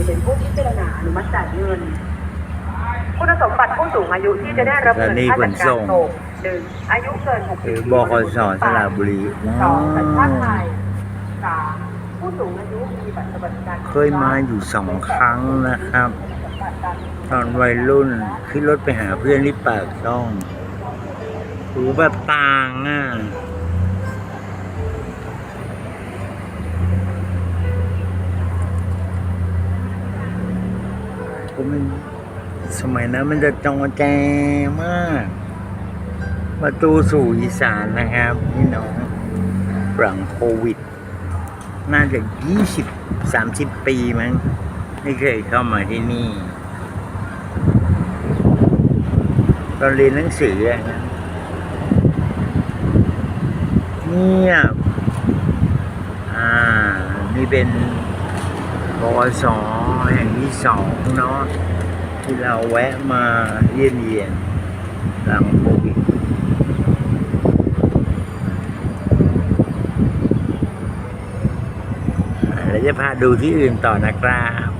อนุมัติจ่ายเงิน คุณสมบัติผู้สูงอายุที่จะได้รับเงินสถานีค่าขจันดส่การงศพหนึ่งอายุเกิน60คืปีอบกสสระบุรีสองสัญชาติไทยสามผู้สูงอายุมีบัตรสวัสดิการเคยมาอยู่สองครั้งนะครับ ตอนวัยรุ่นขึ้นรถไปหาเพื่อนที่ปากช่องหูแบบต่างอะ ผมมันสมัยนั้นมันจะจองแจมากประตูสู่อีสานนะครับพี่น้องหลังโควิด น่าจะยี่สิบสามสิบปีมั้งไม่เคยเข้ามาที่นี่ตอนเรียนหนังสืออะนะเงียบอ่า นี่เป็นบกส แห่งที่สองเนาะที่เราแวะมาเยี่ยมเยียนหลังโควิดเราจะพาดูที่อื่นต่อนะครับ